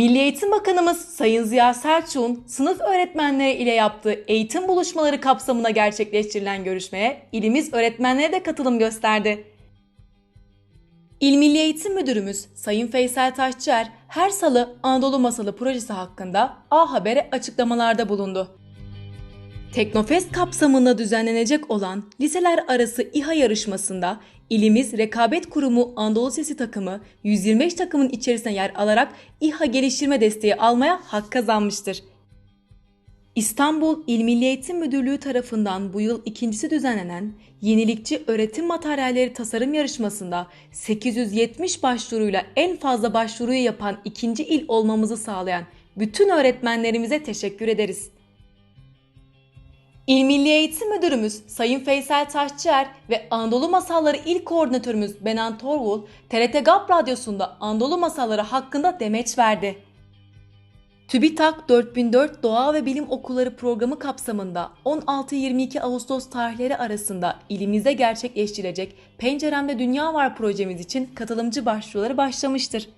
Milli Eğitim Bakanımız Sayın Ziya Selçuk'un sınıf öğretmenleri ile yaptığı eğitim buluşmaları kapsamında gerçekleştirilen görüşmeye ilimiz öğretmenleri de katılım gösterdi. İl Milli Eğitim Müdürümüz Sayın Feysel Taşçıer her salı Anadolu Masalı projesi hakkında A Haber'e açıklamalarda bulundu. Teknofest kapsamında düzenlenecek olan liseler arası İHA yarışmasında ilimiz Rekabet Kurumu Anadolu Sesi takımı 125 takımın içerisine yer alarak İHA geliştirme desteği almaya hak kazanmıştır. İstanbul İl Milli Eğitim Müdürlüğü tarafından bu yıl ikincisi düzenlenen Yenilikçi Öğretim Materyalleri Tasarım Yarışması'nda 870 başvuruyla en fazla başvuruyu yapan ikinci il olmamızı sağlayan bütün öğretmenlerimize teşekkür ederiz. İl Milli Eğitim Müdürümüz Sayın Feysel Taşçıer ve Anadolu Masalları İl Koordinatörümüz Benan Torvul, TRT GAP Radyosu'nda Anadolu Masalları hakkında demeç verdi. TÜBİTAK 4004 Doğa ve Bilim Okulları programı kapsamında 16-22 Ağustos tarihleri arasında ilimizde gerçekleştirilecek Penceremde Dünya Var projemiz için katılımcı başvuruları başlamıştır.